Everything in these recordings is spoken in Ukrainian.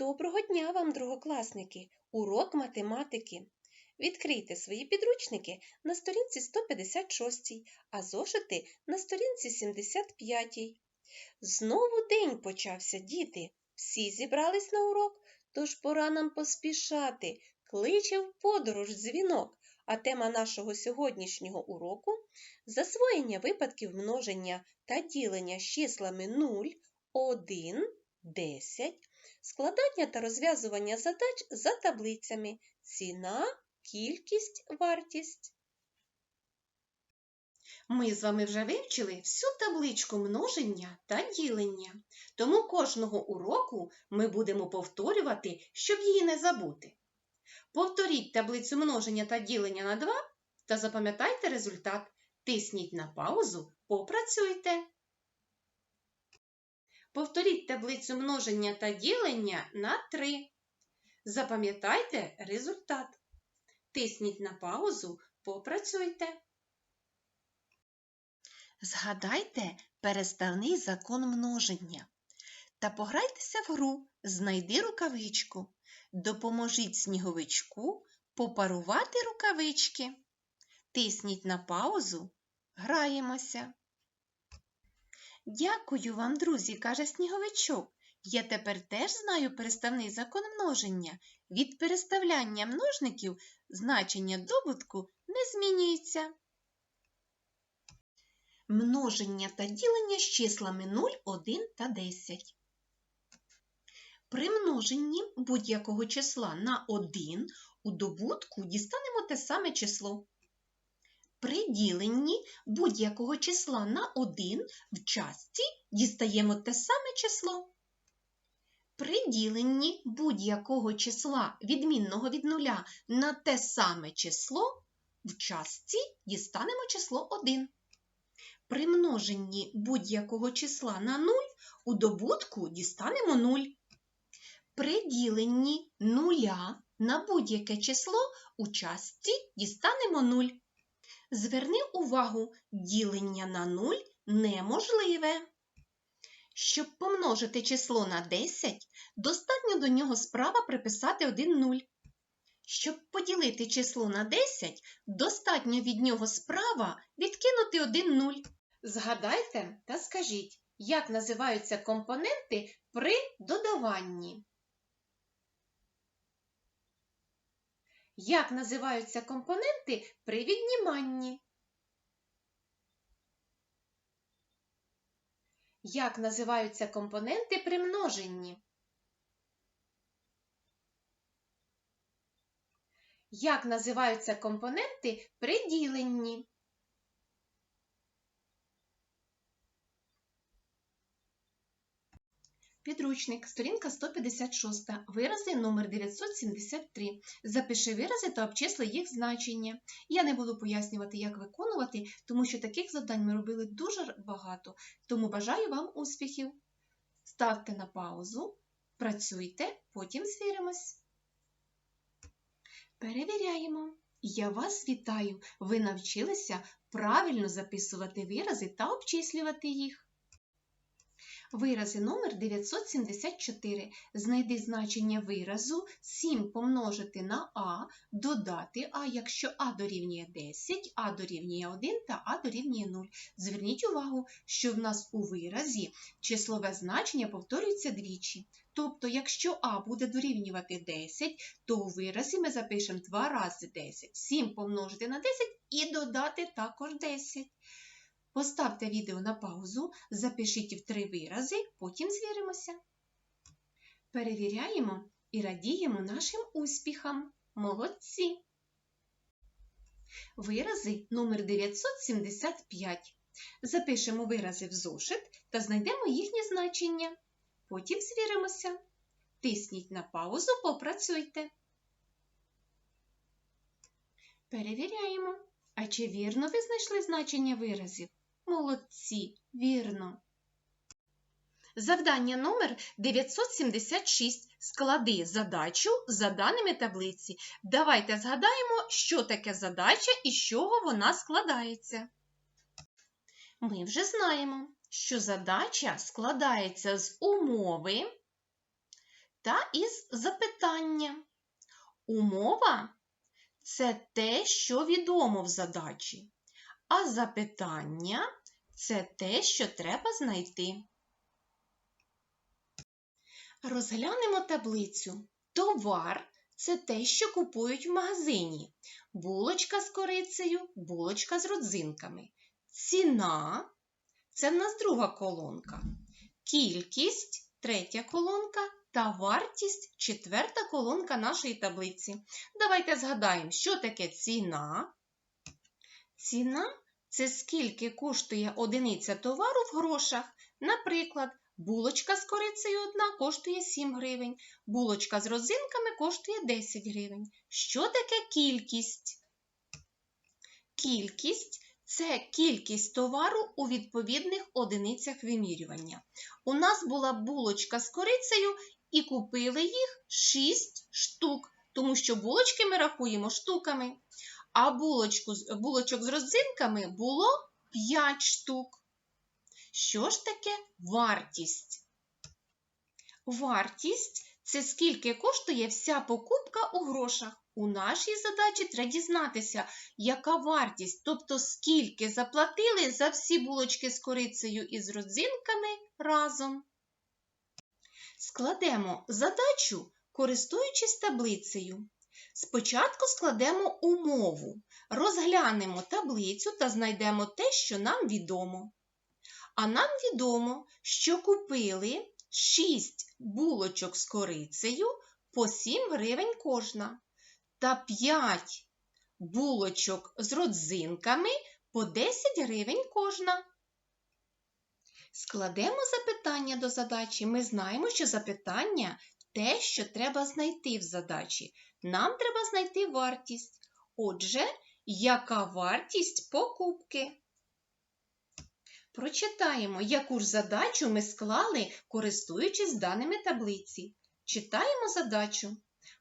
Доброго дня вам, другокласники! Урок математики. Відкрийте свої підручники на сторінці 156, а зошити на сторінці 75. Знову день почався, діти. Всі зібрались на урок, тож пора нам поспішати. Кличе в подорож дзвінок. А тема нашого сьогоднішнього уроку засвоєння випадків множення та ділення з числами 0, 1, 10, складання та розв'язування задач за таблицями ціна, кількість, вартість. Ми з вами вже вивчили всю табличку множення та ділення, тому кожного уроку ми будемо повторювати, щоб її не забути. Повторіть таблицю множення та ділення на 2 та запам'ятайте результат. Тисніть на паузу, попрацюйте. Повторіть таблицю множення та ділення на 3. Запам'ятайте результат. Тисніть на паузу, попрацюйте. Згадайте переставний закон множення та пограйтеся в гру Знайди рукавичку. Допоможіть сніговичку попарувати рукавички. Тисніть на паузу, граємося. Дякую вам, друзі, каже сніговичок. Я тепер теж знаю переставний закон множення. Від переставляння множників значення добутку не змінюється. Множення та ділення з числами 0, 1 та 10. При множенні будь-якого числа на 1 у добутку дістанемо те саме число. При діленні будь-якого числа на 1 в частці дістаємо те саме число. При діленні будь-якого числа відмінного від нуля на те саме число в частці дістанемо число 1. При множенні будь-якого числа на 0 у добутку дістанемо 0. При діленні нуля на будь-яке число у частці дістанемо 0. Зверни увагу, ділення на 0 неможливе. Щоб помножити число на 10, достатньо до нього справа приписати 1 0. Щоб поділити число на 10, достатньо від нього справа відкинути 1 0. Згадайте та скажіть, як називаються компоненти при додаванні. Як називаються компоненти при відніманні? Як називаються компоненти при множенні? Як називаються компоненти при діленні? Підручник, сторінка 156, вирази номер 973. Запиши вирази та обчисли їх значення. Я не буду пояснювати, як виконувати, тому що таких завдань ми робили дуже багато, тому бажаю вам успіхів. Ставте на паузу, працюйте, потім звіримось. Перевіряємо. Я вас вітаю! Ви навчилися правильно записувати вирази та обчислювати їх. Вирази номер 974. Знайди значення виразу 7 помножити на а, додати а, якщо а дорівнює 10, а дорівнює 1 та а дорівнює 0. Зверніть увагу, що в нас у виразі числове значення повторюється двічі. Тобто, якщо а буде дорівнювати 10, то у виразі ми запишемо 2 рази 10. 7 помножити на 10 і додати також 10. Поставте відео на паузу, запишіть в три вирази, потім звіримося. Перевіряємо і радіємо нашим успіхам. Молодці! Вирази номер 975. Запишемо вирази в зошит та знайдемо їхнє значення. Потім звіримося. Тисніть на паузу, попрацюйте. Перевіряємо. А чи вірно ви знайшли значення виразів? Молодці, вірно. Завдання номер 976. Склади задачу за даними таблиці. Давайте згадаємо, що таке задача і з чого вона складається. Ми вже знаємо, що задача складається з умови та із запитання. Умова це те, що відомо в задачі, а запитання це те, що треба знайти. Розглянемо таблицю. Товар це те, що купують в магазині. Булочка з корицею, булочка з родзинками. Ціна це в нас друга колонка. Кількість третя колонка та вартість четверта колонка нашої таблиці. Давайте згадаємо, що таке ціна. Ціна це скільки коштує одиниця товару в грошах. Наприклад, булочка з корицею одна коштує 7 гривень, булочка з родзинками коштує 10 гривень. Що таке кількість? Кількість це кількість товару у відповідних одиницях вимірювання. У нас була булочка з корицею і купили їх 6 штук, тому що булочки ми рахуємо штуками, а булочку, булочок з родзинками було 5 штук. Що ж таке вартість? Вартість це скільки коштує вся покупка у грошах. У нашій задачі треба дізнатися, яка вартість, тобто скільки заплатили за всі булочки з корицею і з родзинками разом. Складемо задачу, користуючись таблицею. Спочатку складемо умову, розглянемо таблицю та знайдемо те, що нам відомо. А нам відомо, що купили 6 булочок з корицею по 7 гривень кожна та 5 булочок з родзинками по 10 гривень кожна. Складемо запитання до задачі. Ми знаємо, що запитання те, що треба знайти в задачі. Нам треба знайти вартість. Отже, яка вартість покупки? Прочитаємо, яку ж задачу ми склали, користуючись даними таблиці. Читаємо задачу.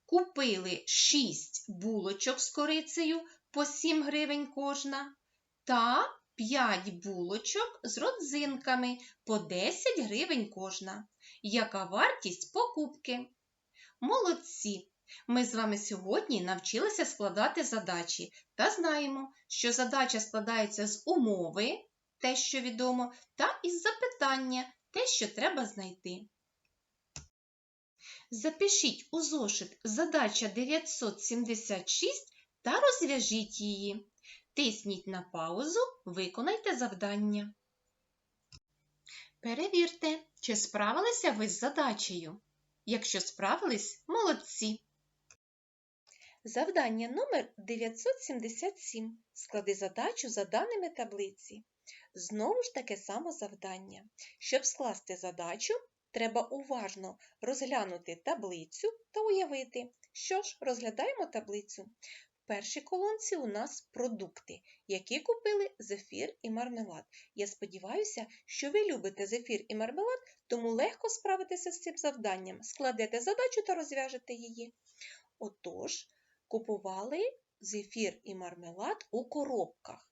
Купили 6 булочок з корицею по 7 гривень кожна та 5 булочок з родзинками по 10 гривень кожна. Яка вартість покупки? Молодці! Ми з вами сьогодні навчилися складати задачі та знаємо, що задача складається з умови, те, що відомо, та із запитання, те, що треба знайти. Запишіть у зошит задача 976 та розв'яжіть її. Тисніть на паузу, виконайте завдання. Перевірте, чи справилися ви з задачею. Якщо справились, молодці. Завдання номер 977. Склади задачу за даними таблиці. Знову ж таке саме завдання. Щоб скласти задачу, треба уважно розглянути таблицю та уявити. Що ж, розглядаємо таблицю. Першій колонці у нас продукти, які купили зефір і мармелад. Я сподіваюся, що ви любите зефір і мармелад, тому легко справитися з цим завданням. Складете задачу та розв'яжете її. Отож, купували зефір і мармелад у коробках.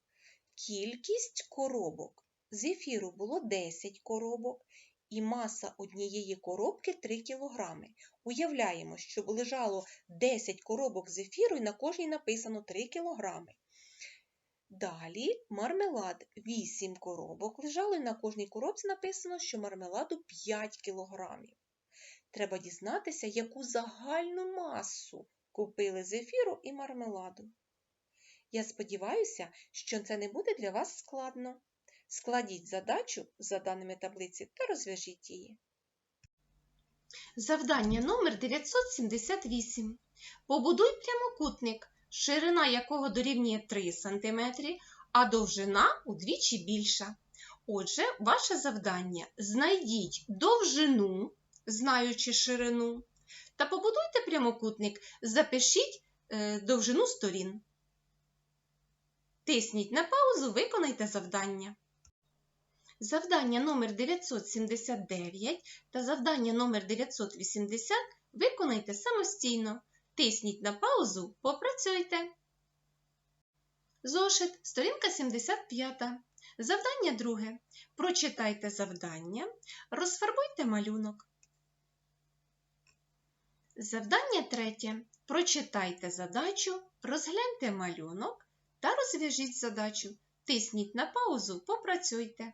Кількість коробок. Зефіру було 10 коробок, і маса однієї коробки 3 кг. Уявляємо, що лежало 10 коробок зефіру і на кожній написано 3 кг. Далі мармелад 8 коробок лежало і на кожній коробці написано, що мармеладу 5 кг. Треба дізнатися, яку загальну масу купили зефіру і мармеладу. Я сподіваюся, що це не буде для вас складно. Складіть задачу за даними таблиці та розв'яжіть її. Завдання номер 978. Побудуй прямокутник, ширина якого дорівнює 3 см, а довжина удвічі більша. Отже, ваше завдання знайдіть довжину, знаючи ширину, та побудуйте прямокутник, запишіть е, довжину сторін. Тисніть на паузу, виконайте завдання. Завдання номер 979 та завдання номер 980 виконайте самостійно. Тисніть на паузу, попрацюйте. Зошит, сторінка 75. Завдання друге. Прочитайте завдання, розфарбуйте малюнок. Завдання третє. Прочитайте задачу, розгляньте малюнок та розв'яжіть задачу. Тисніть на паузу, попрацюйте.